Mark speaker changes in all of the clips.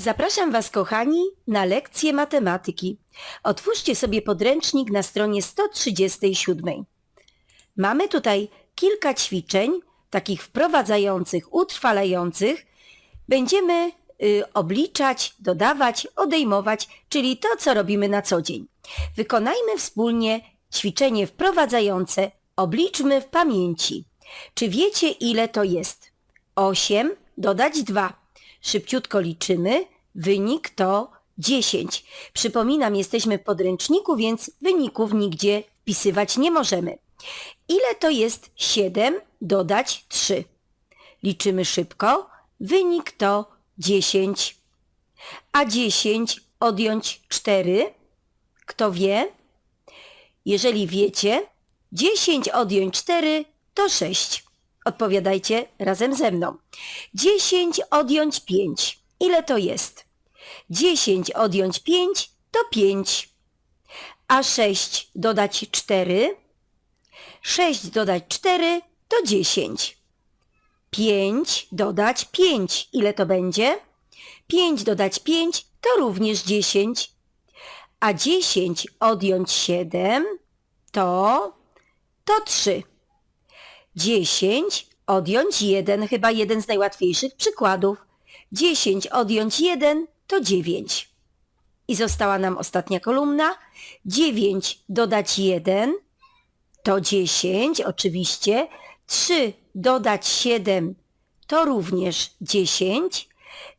Speaker 1: Zapraszam Was, kochani, na lekcję matematyki. Otwórzcie sobie podręcznik na stronie 137. Mamy tutaj kilka ćwiczeń, takich wprowadzających, utrwalających. Będziemy y, obliczać, dodawać, odejmować, czyli to, co robimy na co dzień. Wykonajmy wspólnie ćwiczenie wprowadzające, obliczmy w pamięci. Czy wiecie, ile to jest? 8 dodać 2. Szybciutko liczymy. Wynik to 10. Przypominam, jesteśmy w podręczniku, więc wyników nigdzie wpisywać nie możemy. Ile to jest 7 dodać 3? Liczymy szybko. Wynik to 10. A 10 odjąć 4? Kto wie? Jeżeli wiecie, 10 odjąć 4 to 6. Odpowiadajcie razem ze mną. 10 odjąć 5. Ile to jest? 10 odjąć 5 to 5. A 6 dodać 4? 6 dodać 4 to 10. 5 dodać 5. Ile to będzie? 5 dodać 5 to również 10. A 10 odjąć 7 to... to 3. 10 odjąć 1, chyba jeden z najłatwiejszych przykładów. 10 odjąć 1 to 9. I została nam ostatnia kolumna. 9 dodać 1 to 10, oczywiście. 3 dodać 7 to również 10.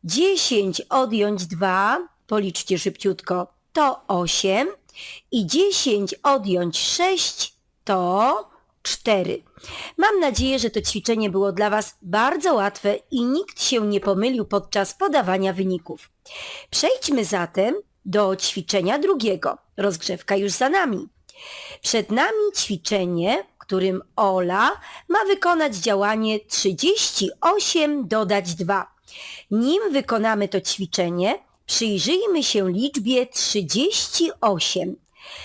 Speaker 1: 10 odjąć 2, policzcie szybciutko, to 8. I 10 odjąć 6 to 4. Mam nadzieję, że to ćwiczenie było dla Was bardzo łatwe i nikt się nie pomylił podczas podawania wyników. Przejdźmy zatem do ćwiczenia drugiego. Rozgrzewka już za nami. Przed nami ćwiczenie, którym Ola ma wykonać działanie 38 dodać 2. Nim wykonamy to ćwiczenie, przyjrzyjmy się liczbie 38.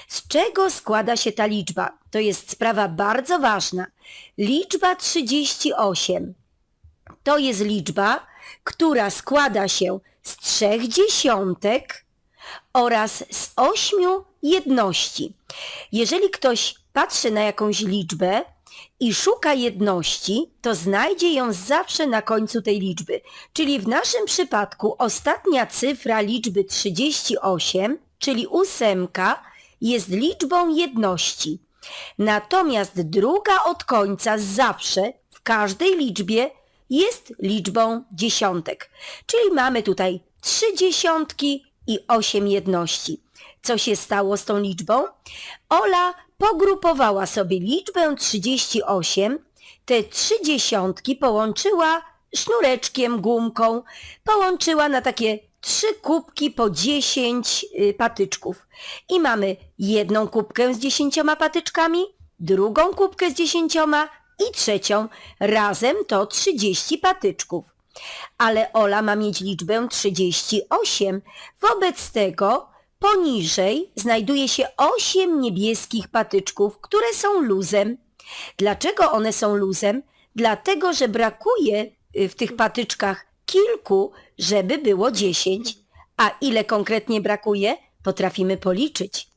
Speaker 1: Z czego składa się ta liczba? To jest sprawa bardzo ważna. Liczba 38 to jest liczba, która składa się z trzech dziesiątek oraz z ośmiu jedności. Jeżeli ktoś patrzy na jakąś liczbę i szuka jedności, to znajdzie ją zawsze na końcu tej liczby. Czyli w naszym przypadku ostatnia cyfra liczby 38, czyli ósemka, jest liczbą jedności. Natomiast druga od końca zawsze w każdej liczbie jest liczbą dziesiątek. Czyli mamy tutaj trzy dziesiątki i osiem jedności. Co się stało z tą liczbą? Ola pogrupowała sobie liczbę 38, te trzy dziesiątki połączyła sznureczkiem, gumką, połączyła na takie trzy kubki po 10 y, patyczków. I mamy jedną kubkę z dziesięcioma patyczkami, drugą kubkę z dziesięcioma i trzecią. Razem to 30 patyczków. Ale Ola ma mieć liczbę 38. Wobec tego poniżej znajduje się 8 niebieskich patyczków, które są luzem. Dlaczego one są luzem? Dlatego, że brakuje y, w tych patyczkach kilku, żeby było 10. A ile konkretnie brakuje? Potrafimy policzyć.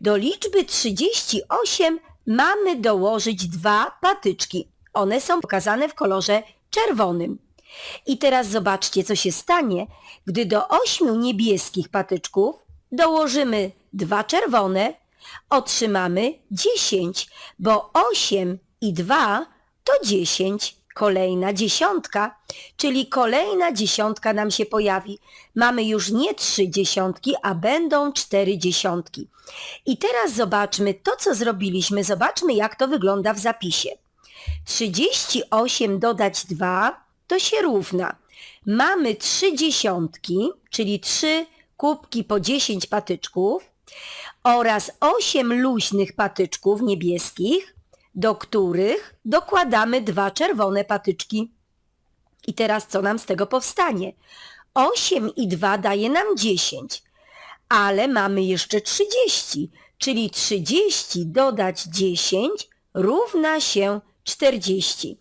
Speaker 1: Do liczby 38 mamy dołożyć dwa patyczki. One są pokazane w kolorze czerwonym. I teraz zobaczcie, co się stanie, gdy do ośmiu niebieskich patyczków dołożymy dwa czerwone, otrzymamy 10, bo 8 i 2 to 10 kolejna dziesiątka, czyli kolejna dziesiątka nam się pojawi. Mamy już nie trzy dziesiątki, a będą cztery dziesiątki. I teraz zobaczmy to, co zrobiliśmy. Zobaczmy, jak to wygląda w zapisie. 38 dodać 2 to się równa. Mamy trzy dziesiątki, czyli trzy kubki po 10 patyczków oraz 8 luźnych patyczków niebieskich, do których dokładamy dwa czerwone patyczki. I teraz co nam z tego powstanie? 8 i 2 daje nam 10, ale mamy jeszcze 30, czyli 30 dodać 10 równa się 40.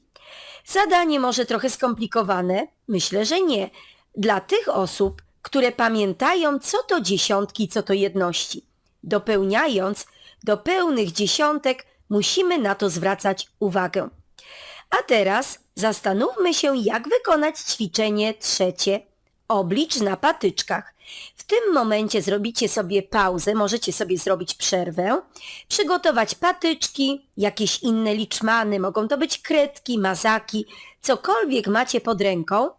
Speaker 1: Zadanie może trochę skomplikowane? Myślę, że nie. Dla tych osób, które pamiętają, co to dziesiątki, co to jedności. Dopełniając do pełnych dziesiątek, musimy na to zwracać uwagę. A teraz zastanówmy się, jak wykonać ćwiczenie trzecie. Oblicz na patyczkach. W tym momencie zrobicie sobie pauzę, możecie sobie zrobić przerwę, przygotować patyczki, jakieś inne liczmany, mogą to być kredki, mazaki, cokolwiek macie pod ręką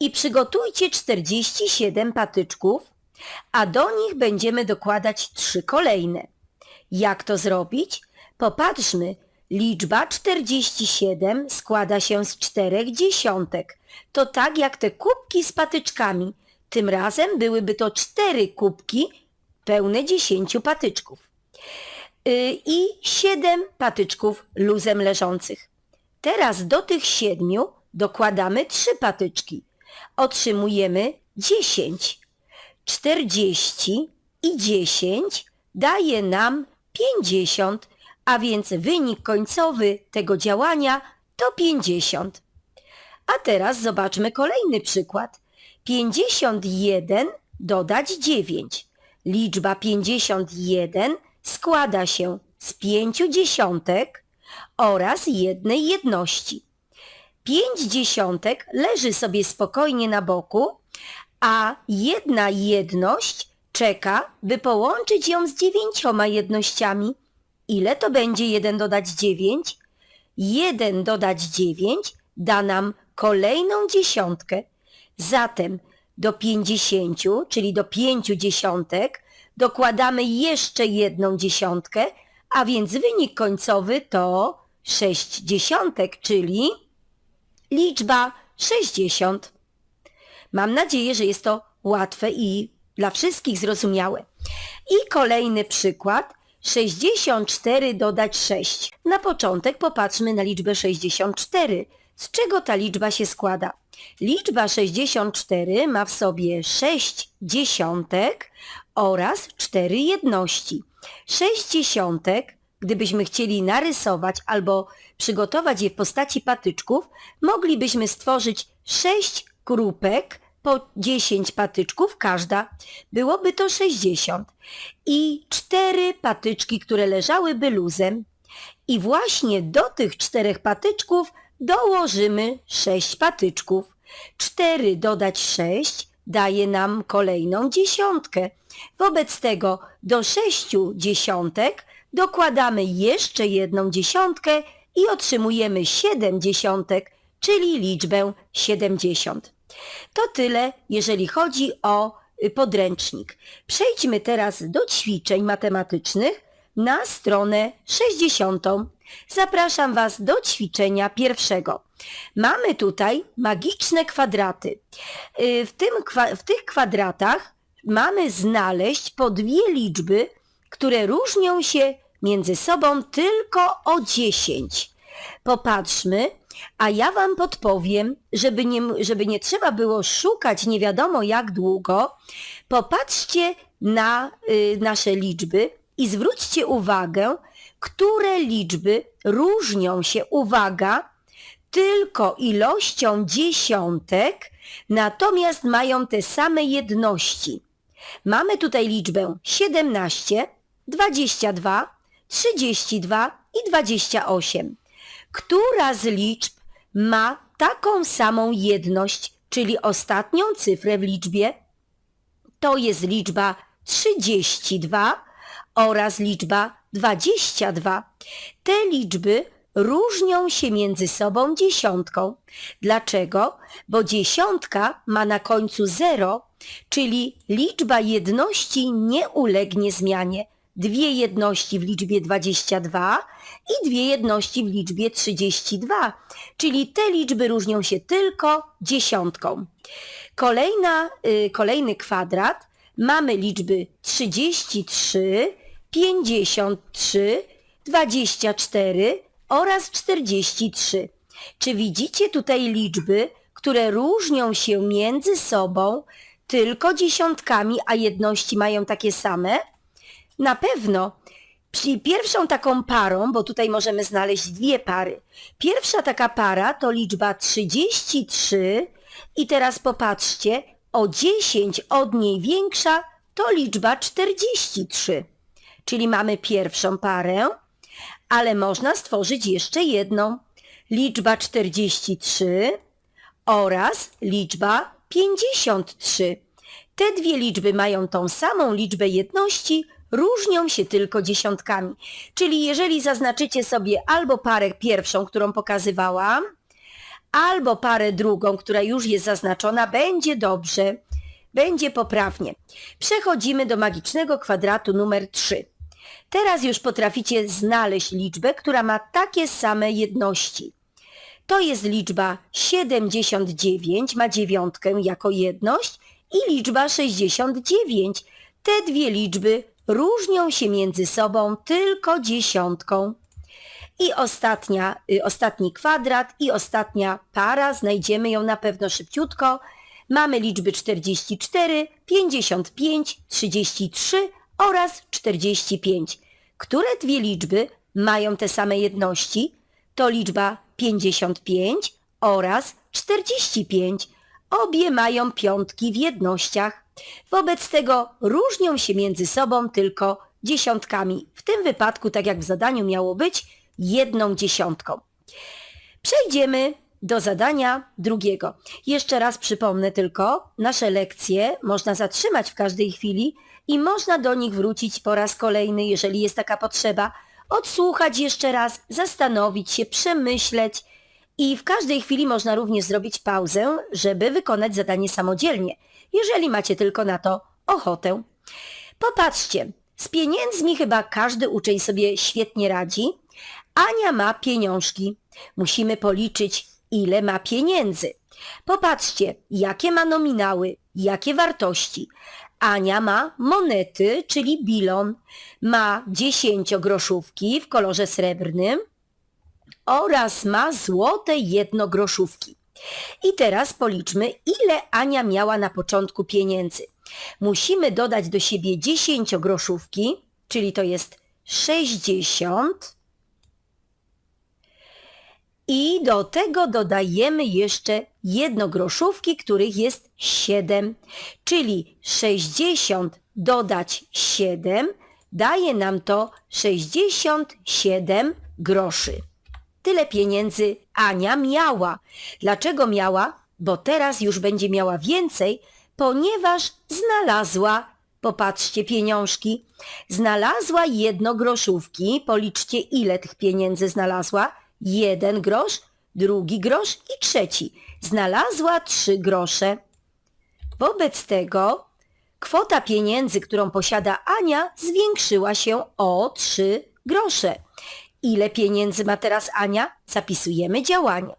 Speaker 1: i przygotujcie 47 patyczków, a do nich będziemy dokładać trzy kolejne. Jak to zrobić? Popatrzmy, liczba 47 składa się z czterech dziesiątek. To tak jak te kubki z patyczkami. Tym razem byłyby to cztery kubki pełne 10 patyczków. Yy, I siedem patyczków luzem leżących. Teraz do tych siedmiu dokładamy trzy patyczki. Otrzymujemy 10. 40 i 10 daje nam 50, a więc wynik końcowy tego działania to 50. A teraz zobaczmy kolejny przykład. 51 dodać 9. Liczba 51 składa się z pięciu dziesiątek oraz jednej jedności. Pięć dziesiątek leży sobie spokojnie na boku, a jedna jedność czeka, by połączyć ją z dziewięcioma jednościami. Ile to będzie 1 dodać 9? 1 dodać 9 da nam kolejną dziesiątkę. Zatem do 50, czyli do 5 dziesiątek, dokładamy jeszcze jedną dziesiątkę, a więc wynik końcowy to 6 dziesiątek, czyli liczba 60. Mam nadzieję, że jest to łatwe i dla wszystkich zrozumiałe. I kolejny przykład. 64 dodać 6. Na początek popatrzmy na liczbę 64. Z czego ta liczba się składa? Liczba 64 ma w sobie 6 dziesiątek oraz 4 jedności. 6 dziesiątek, gdybyśmy chcieli narysować albo przygotować je w postaci patyczków, moglibyśmy stworzyć 6 krupek po 10 patyczków każda. Byłoby to 60. I 4 patyczki, które leżałyby luzem. I właśnie do tych czterech patyczków dołożymy 6 patyczków. 4 dodać 6 daje nam kolejną dziesiątkę. Wobec tego do 6 dziesiątek dokładamy jeszcze jedną dziesiątkę i otrzymujemy 7 dziesiątek, czyli liczbę 70. To tyle, jeżeli chodzi o y, podręcznik. Przejdźmy teraz do ćwiczeń matematycznych na stronę 60. Zapraszam Was do ćwiczenia pierwszego. Mamy tutaj magiczne kwadraty. Y, W, tym, w tych kwadratach mamy znaleźć po dwie liczby, które różnią się między sobą tylko o 10. Popatrzmy, a ja Wam podpowiem, żeby nie, żeby nie trzeba było szukać nie wiadomo jak długo. Popatrzcie na y, nasze liczby i zwróćcie uwagę, które liczby różnią się, uwaga, tylko ilością dziesiątek, natomiast mają te same jedności. Mamy tutaj liczbę 17, 22, 32 i 28. Która z liczb ma taką samą jedność, czyli ostatnią cyfrę w liczbie? To jest liczba 32 oraz liczba 22. Te liczby różnią się między sobą dziesiątką. Dlaczego? Bo dziesiątka ma na końcu 0, czyli liczba jedności nie ulegnie zmianie. Dwie jedności w liczbie 22 i dwie jedności w liczbie 32, czyli te liczby różnią się tylko dziesiątką. Kolejna, y, kolejny kwadrat mamy liczby 33, 53, 24 oraz 43. Czy widzicie tutaj liczby, które różnią się między sobą tylko dziesiątkami, a jedności mają takie same? Na pewno. Czyli pierwszą taką parą, bo tutaj możemy znaleźć dwie pary. Pierwsza taka para to liczba 33 i teraz popatrzcie, o 10 od niej większa to liczba 43. Czyli mamy pierwszą parę, ale można stworzyć jeszcze jedną. Liczba 43 oraz liczba 53. Te dwie liczby mają tą samą liczbę jedności, różnią się tylko dziesiątkami. Czyli jeżeli zaznaczycie sobie albo parę pierwszą, którą pokazywałam, albo parę drugą, która już jest zaznaczona, będzie dobrze, będzie poprawnie. Przechodzimy do magicznego kwadratu numer 3. Teraz już potraficie znaleźć liczbę, która ma takie same jedności. To jest liczba 79, ma dziewiątkę jako jedność i liczba 69. Te dwie liczby różnią się między sobą tylko dziesiątką. I ostatnia, y, ostatni kwadrat i ostatnia para, znajdziemy ją na pewno szybciutko. Mamy liczby 44, 55, 33 oraz 45. Które dwie liczby mają te same jedności? To liczba 55 oraz 45. Obie mają piątki w jednościach. Wobec tego różnią się między sobą tylko dziesiątkami. W tym wypadku, tak jak w zadaniu miało być, jedną dziesiątką. Przejdziemy do zadania drugiego. Jeszcze raz przypomnę tylko, nasze lekcje można zatrzymać w każdej chwili i można do nich wrócić po raz kolejny, jeżeli jest taka potrzeba, odsłuchać jeszcze raz, zastanowić się, przemyśleć i w każdej chwili można również zrobić pauzę, żeby wykonać zadanie samodzielnie, jeżeli macie tylko na to ochotę. Popatrzcie, z pieniędzmi chyba każdy uczeń sobie świetnie radzi. Ania ma pieniążki. Musimy policzyć, ile ma pieniędzy. Popatrzcie, jakie ma nominały, jakie wartości. Ania ma monety, czyli bilon. Ma dziesięciogroszówki w kolorze srebrnym oraz ma złote jednogroszówki. I teraz policzmy, ile Ania miała na początku pieniędzy. Musimy dodać do siebie dziesięciogroszówki, czyli to jest 60 i do tego dodajemy jeszcze jednogroszówki, których jest 7, czyli 60 dodać 7 daje nam to 67 groszy. Tyle pieniędzy Ania miała. Dlaczego miała? Bo teraz już będzie miała więcej, ponieważ znalazła, popatrzcie pieniążki, znalazła jednogroszówki, policzcie ile tych pieniędzy znalazła, jeden grosz, drugi grosz i trzeci. Znalazła trzy grosze. Wobec tego kwota pieniędzy, którą posiada Ania, zwiększyła się o 3 grosze. Ile pieniędzy ma teraz Ania? Zapisujemy działanie.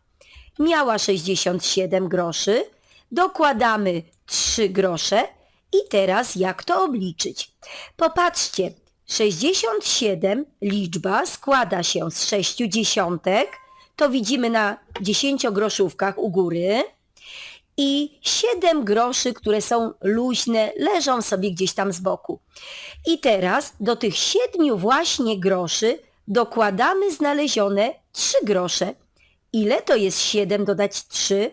Speaker 1: Miała 67 groszy, dokładamy 3 grosze i teraz jak to obliczyć? Popatrzcie, 67 liczba składa się z 6 dziesiątek, to widzimy na 10 groszówkach u góry, i 7 groszy, które są luźne, leżą sobie gdzieś tam z boku. I teraz do tych 7 właśnie groszy dokładamy znalezione 3 grosze. Ile to jest 7 dodać 3?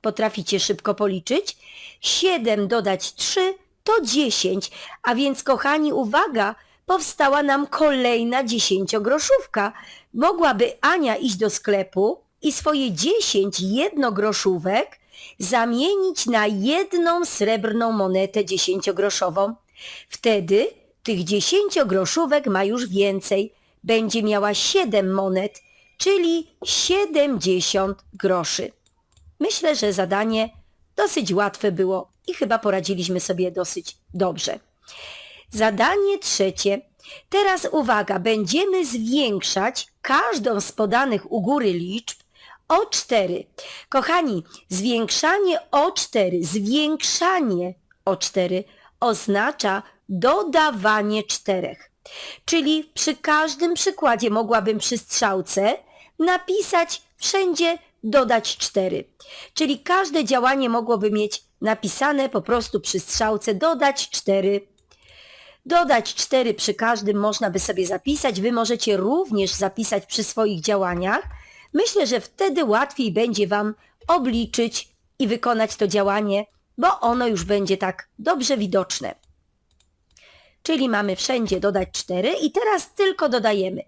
Speaker 1: Potraficie szybko policzyć? 7 dodać 3 to 10, a więc kochani, uwaga, powstała nam kolejna dziesięciogroszówka. Mogłaby Ania iść do sklepu i swoje 10 jednogroszówek zamienić na jedną srebrną monetę dziesięciogroszową. Wtedy tych dziesięciogroszówek ma już więcej. Będzie miała 7 monet, czyli 70 groszy. Myślę, że zadanie dosyć łatwe było i chyba poradziliśmy sobie dosyć dobrze. Zadanie trzecie. Teraz uwaga, będziemy zwiększać każdą z podanych u góry liczb o 4. Kochani, zwiększanie o 4, zwiększanie o 4 oznacza dodawanie czterech. Czyli przy każdym przykładzie mogłabym przy strzałce napisać wszędzie dodać 4. Czyli każde działanie mogłoby mieć napisane po prostu przy strzałce dodać 4. Dodać 4 przy każdym można by sobie zapisać. Wy możecie również zapisać przy swoich działaniach. Myślę, że wtedy łatwiej będzie Wam obliczyć i wykonać to działanie bo ono już będzie tak dobrze widoczne. Czyli mamy wszędzie dodać 4 i teraz tylko dodajemy.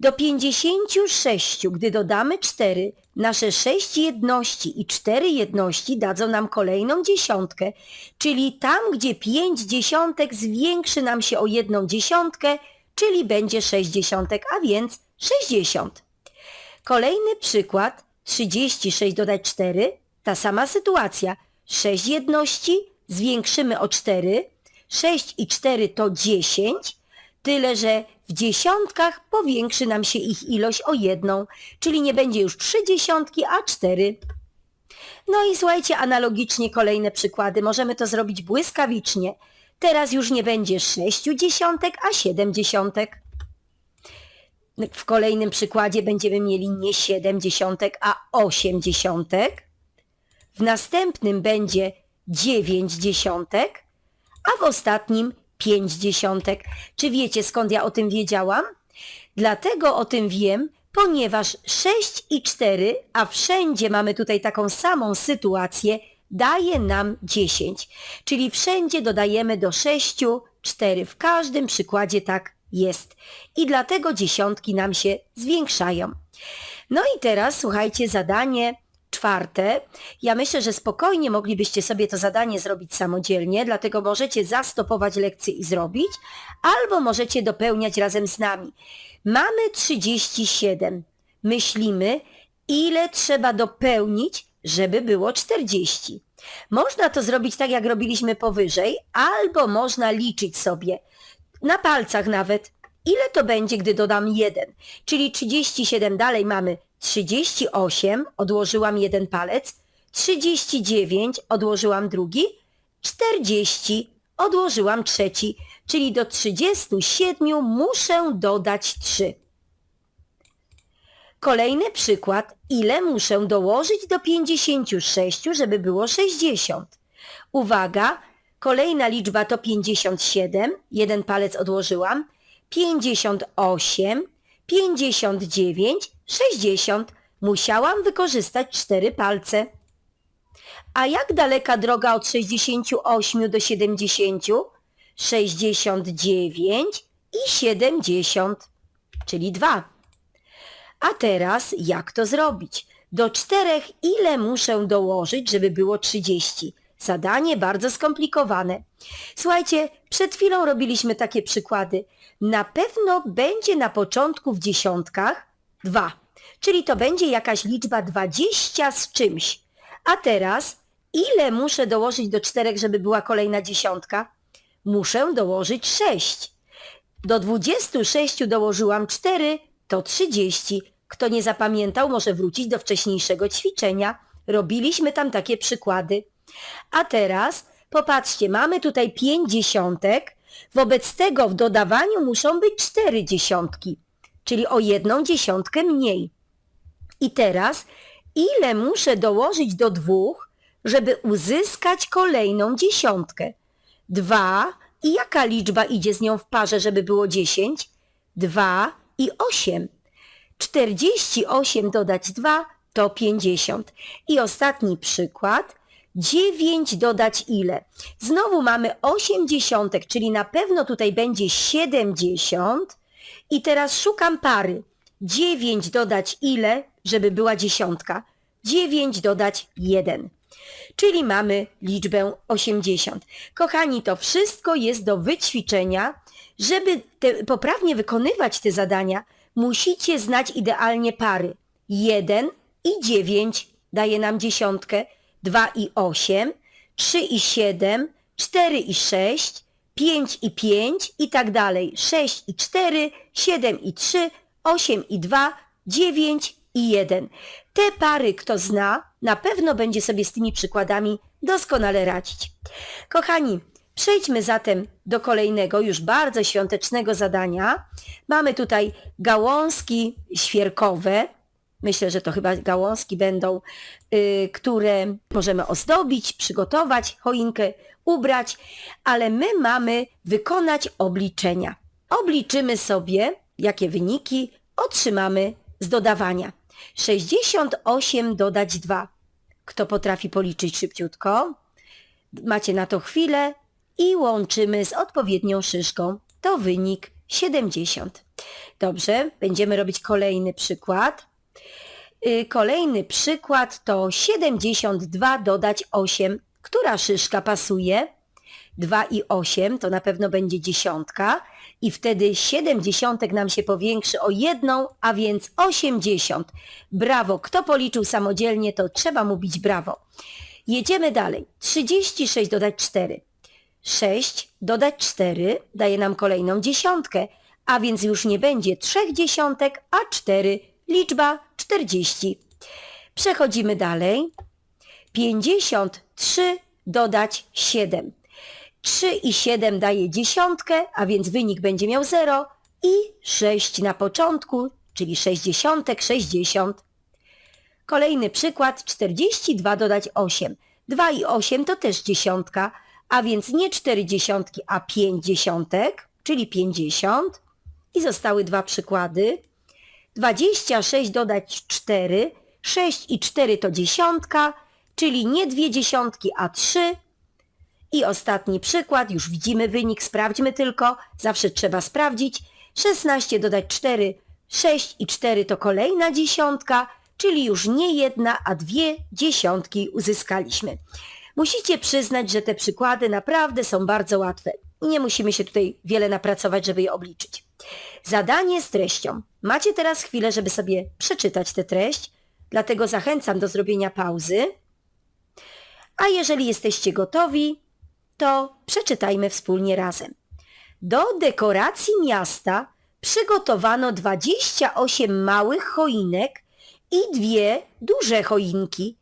Speaker 1: Do 56, gdy dodamy 4, nasze 6 jedności i 4 jedności dadzą nam kolejną dziesiątkę, czyli tam, gdzie 5 dziesiątek zwiększy nam się o jedną dziesiątkę, czyli będzie 6 dziesiątek, a więc 60. Kolejny przykład, 36 dodać 4, ta sama sytuacja. 6 jedności zwiększymy o 4, 6 i 4 to 10, tyle że w dziesiątkach powiększy nam się ich ilość o jedną, czyli nie będzie już 3 dziesiątki, a 4. No i słuchajcie, analogicznie kolejne przykłady. Możemy to zrobić błyskawicznie. Teraz już nie będzie 6 dziesiątek, a 7 dziesiątek. W kolejnym przykładzie będziemy mieli nie 7 dziesiątek, a 8 dziesiątek. W następnym będzie 9 dziesiątek, a w ostatnim 5 dziesiątek. Czy wiecie skąd ja o tym wiedziałam? Dlatego o tym wiem, ponieważ 6 i 4, a wszędzie mamy tutaj taką samą sytuację, daje nam 10. Czyli wszędzie dodajemy do 6 4. W każdym przykładzie tak jest. I dlatego dziesiątki nam się zwiększają. No i teraz słuchajcie, zadanie czwarte. Ja myślę, że spokojnie moglibyście sobie to zadanie zrobić samodzielnie, dlatego możecie zastopować lekcję i zrobić, albo możecie dopełniać razem z nami. Mamy 37. Myślimy, ile trzeba dopełnić, żeby było 40. Można to zrobić tak, jak robiliśmy powyżej, albo można liczyć sobie, na palcach nawet, ile to będzie, gdy dodam 1. Czyli 37 dalej mamy 38, odłożyłam jeden palec, 39, odłożyłam drugi, 40, odłożyłam trzeci, czyli do 37 muszę dodać 3. Kolejny przykład, ile muszę dołożyć do 56, żeby było 60. Uwaga, kolejna liczba to 57, jeden palec odłożyłam, 58, 59, 60. Musiałam wykorzystać cztery palce. A jak daleka droga od 68 do 70? 69 i 70, czyli 2. A teraz jak to zrobić? Do czterech ile muszę dołożyć, żeby było 30? Zadanie bardzo skomplikowane. Słuchajcie, przed chwilą robiliśmy takie przykłady. Na pewno będzie na początku w dziesiątkach 2, czyli to będzie jakaś liczba 20 z czymś. A teraz ile muszę dołożyć do czterech, żeby była kolejna dziesiątka? Muszę dołożyć 6. Do 26 dołożyłam 4, to 30. Kto nie zapamiętał, może wrócić do wcześniejszego ćwiczenia. Robiliśmy tam takie przykłady. A teraz popatrzcie, mamy tutaj 5 dziesiątek, wobec tego w dodawaniu muszą być 4 dziesiątki, czyli o jedną dziesiątkę mniej. I teraz ile muszę dołożyć do dwóch, żeby uzyskać kolejną dziesiątkę? Dwa i jaka liczba idzie z nią w parze, żeby było 10? 2 i 8. 48 dodać 2 to 50. I ostatni przykład. 9 dodać ile? Znowu mamy 8 dziesiątek, czyli na pewno tutaj będzie 70. I teraz szukam pary. 9 dodać ile, żeby była dziesiątka? 9 dodać 1. Czyli mamy liczbę 80. Kochani, to wszystko jest do wyćwiczenia. Żeby te, poprawnie wykonywać te zadania, musicie znać idealnie pary. 1 i 9 daje nam dziesiątkę, 2 i 8, 3 i 7, 4 i 6, 5 i 5 i tak dalej. 6 i 4, 7 i 3, 8 i 2, 9 i 1. Te pary, kto zna, na pewno będzie sobie z tymi przykładami doskonale radzić. Kochani, przejdźmy zatem do kolejnego, już bardzo świątecznego zadania. Mamy tutaj gałązki świerkowe. Myślę, że to chyba gałązki będą, y, które możemy ozdobić, przygotować, choinkę ubrać, ale my mamy wykonać obliczenia. Obliczymy sobie, jakie wyniki otrzymamy z dodawania. 68 dodać 2. Kto potrafi policzyć szybciutko? Macie na to chwilę i łączymy z odpowiednią szyszką. To wynik 70. Dobrze, będziemy robić kolejny przykład. Y, Kolejny przykład to 72 dodać 8. Która szyszka pasuje? 2 i 8 to na pewno będzie dziesiątka i wtedy 7 dziesiątek nam się powiększy o jedną, a więc 80. Brawo, kto policzył samodzielnie, to trzeba mu bić brawo. Jedziemy dalej. 36 dodać 4. 6 dodać 4 daje nam kolejną dziesiątkę, a więc już nie będzie trzech dziesiątek, a 4. Liczba 40. Przechodzimy dalej. 53 dodać 7. 3 i 7 daje dziesiątkę, a więc wynik będzie miał 0 i 6 na początku, czyli 60, 60. Kolejny przykład 42 dodać 8. 2 i 8 to też dziesiątka, a więc nie 4 dziesiątki, a 5 dziesiątek, czyli 50. I zostały dwa przykłady. 26 dodać 4. 6 i 4 to dziesiątka, czyli nie dwie dziesiątki, a 3. I ostatni przykład, już widzimy wynik, sprawdźmy tylko, zawsze trzeba sprawdzić. 16 dodać 4, 6 i 4 to kolejna dziesiątka, czyli już nie jedna, a dwie dziesiątki uzyskaliśmy. Musicie przyznać, że te przykłady naprawdę są bardzo łatwe i nie musimy się tutaj wiele napracować, żeby je obliczyć. Zadanie z treścią. Macie teraz chwilę, żeby sobie przeczytać tę treść, dlatego zachęcam do zrobienia pauzy. A jeżeli jesteście gotowi, to przeczytajmy wspólnie razem. Do dekoracji miasta przygotowano 28 małych choinek i dwie duże choinki.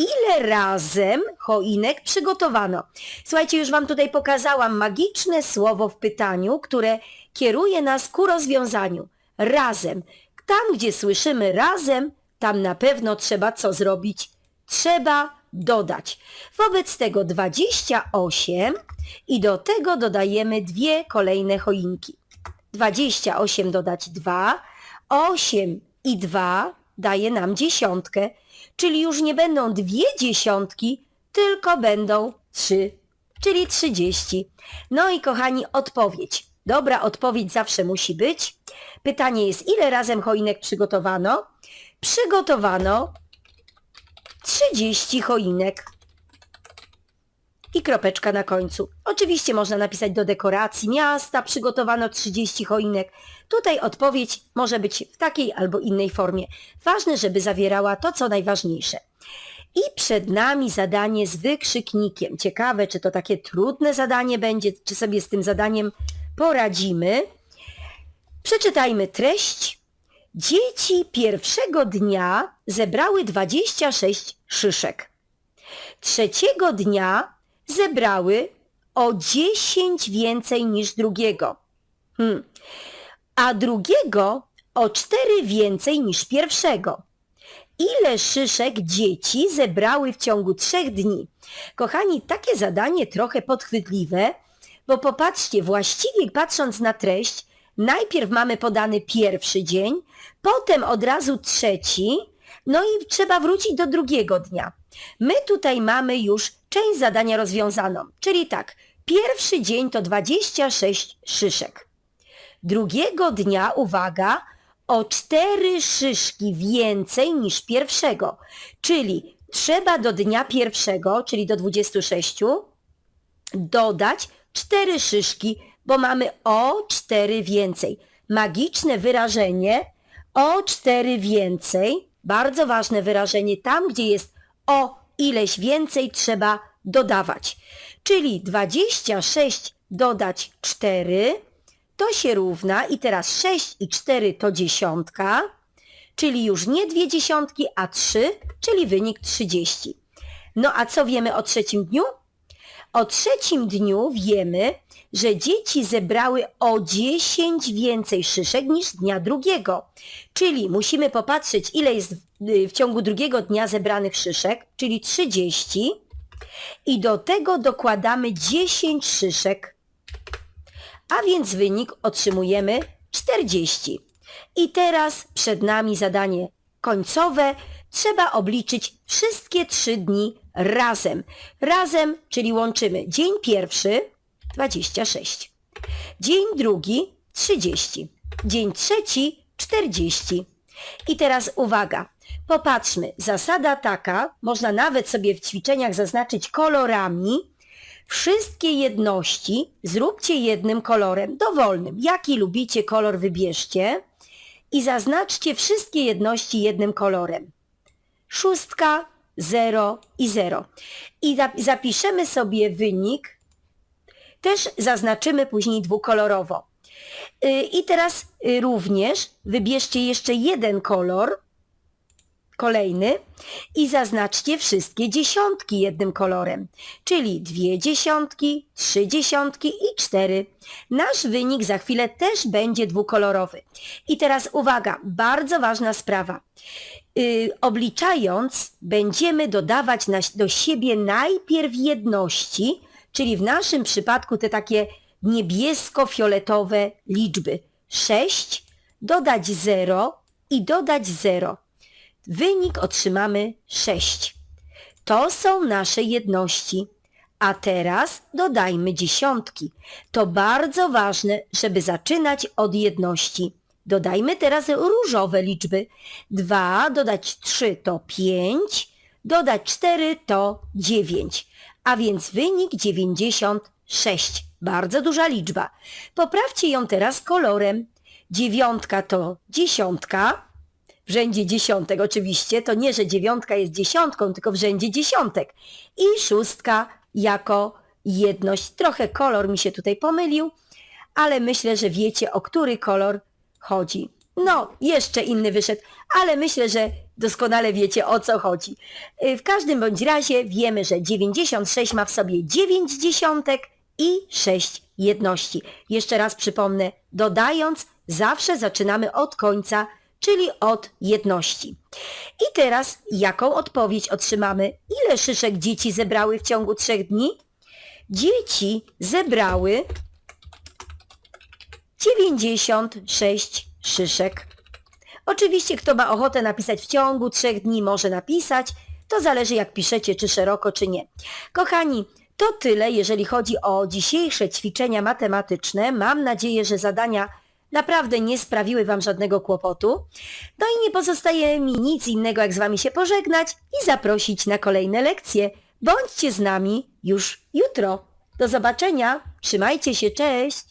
Speaker 1: Ile razem choinek przygotowano? Słuchajcie, już Wam tutaj pokazałam magiczne słowo w pytaniu, które kieruje nas ku rozwiązaniu. Razem. Tam, gdzie słyszymy razem, tam na pewno trzeba co zrobić? Trzeba dodać. Wobec tego 28 i do tego dodajemy dwie kolejne choinki. 28 dodać 2, 8 i 2 daje nam dziesiątkę, czyli już nie będą dwie dziesiątki, tylko będą trzy, czyli 30. No i kochani, odpowiedź. Dobra odpowiedź zawsze musi być. Pytanie jest, ile razem choinek przygotowano? Przygotowano 30 choinek. I kropeczka na końcu. Oczywiście można napisać do dekoracji miasta, przygotowano 30 choinek. Tutaj odpowiedź może być w takiej albo innej formie. Ważne, żeby zawierała to, co najważniejsze. I przed nami zadanie z wykrzyknikiem. Ciekawe, czy to takie trudne zadanie będzie, czy sobie z tym zadaniem poradzimy. Przeczytajmy treść. Dzieci pierwszego dnia zebrały 26 szyszek. Trzeciego dnia zebrały o 10 więcej niż drugiego. Hmm. A drugiego o 4 więcej niż pierwszego. Ile szyszek dzieci zebrały w ciągu trzech dni? Kochani, takie zadanie trochę podchwytliwe, bo popatrzcie, właściwie patrząc na treść, najpierw mamy podany pierwszy dzień, potem od razu trzeci, no i trzeba wrócić do drugiego dnia. My tutaj mamy już część zadania rozwiązaną, czyli tak, pierwszy dzień to 26 szyszek. Drugiego dnia, uwaga, o cztery szyszki więcej niż pierwszego, czyli trzeba do dnia pierwszego, czyli do 26, dodać cztery szyszki, bo mamy o cztery więcej. Magiczne wyrażenie o cztery więcej, bardzo ważne wyrażenie, tam gdzie jest o ileś więcej trzeba dodawać. Czyli 26 dodać 4 to się równa i teraz 6 i 4 to dziesiątka, czyli już nie dwie dziesiątki, a 3, czyli wynik 30. No a co wiemy o trzecim dniu? O trzecim dniu wiemy, że dzieci zebrały o 10 więcej szyszek niż dnia drugiego. Czyli musimy popatrzeć, ile jest w, ciągu drugiego dnia zebranych szyszek, czyli 30 i do tego dokładamy 10 szyszek. A więc wynik otrzymujemy 40. I teraz przed nami zadanie końcowe. Trzeba obliczyć wszystkie trzy dni razem. Razem, czyli łączymy dzień pierwszy 26, dzień drugi 30, dzień trzeci 40. I teraz uwaga, popatrzmy, zasada taka, można nawet sobie w ćwiczeniach zaznaczyć kolorami, Wszystkie jedności zróbcie jednym kolorem, dowolnym. Jaki lubicie kolor wybierzcie i zaznaczcie wszystkie jedności jednym kolorem. Szóstka, zero i zero. I zap- zapiszemy sobie wynik, też zaznaczymy później dwukolorowo. Y, I teraz y, również wybierzcie jeszcze jeden kolor, kolejny i zaznaczcie wszystkie dziesiątki jednym kolorem, czyli dwie dziesiątki, trzy dziesiątki i cztery. Nasz wynik za chwilę też będzie dwukolorowy. I teraz uwaga, bardzo ważna sprawa. Yy, obliczając będziemy dodawać na, do siebie najpierw jedności, czyli w naszym przypadku te takie niebiesko-fioletowe liczby. 6, dodać 0 i dodać 0. Wynik otrzymamy 6. To są nasze jedności. A teraz dodajmy dziesiątki. To bardzo ważne, żeby zaczynać od jedności. Dodajmy teraz różowe liczby. 2 dodać 3 to 5, dodać 4 to 9. A więc wynik 96. Bardzo duża liczba. Poprawcie ją teraz kolorem. Dziewiątka to dziesiątka, w rzędzie dziesiątek oczywiście, to nie, że dziewiątka jest dziesiątką, tylko w rzędzie dziesiątek. I szóstka jako jedność. Trochę kolor mi się tutaj pomylił, ale myślę, że wiecie, o który kolor chodzi. No, jeszcze inny wyszedł, ale myślę, że doskonale wiecie, o co chodzi. Y, W każdym bądź razie wiemy, że 96 ma w sobie 9 dziesiątek i 6 jedności. Jeszcze raz przypomnę, dodając zawsze zaczynamy od końca, czyli od jedności. I teraz jaką odpowiedź otrzymamy? Ile szyszek dzieci zebrały w ciągu trzech dni? Dzieci zebrały 96 szyszek. Oczywiście kto ma ochotę napisać w ciągu trzech dni może napisać, to zależy jak piszecie, czy szeroko, czy nie. Kochani, to tyle, jeżeli chodzi o dzisiejsze ćwiczenia matematyczne. Mam nadzieję, że zadania naprawdę nie sprawiły Wam żadnego kłopotu. No i nie pozostaje mi nic innego, jak z Wami się pożegnać i zaprosić na kolejne lekcje. Bądźcie z nami już jutro. Do zobaczenia. Trzymajcie się, cześć!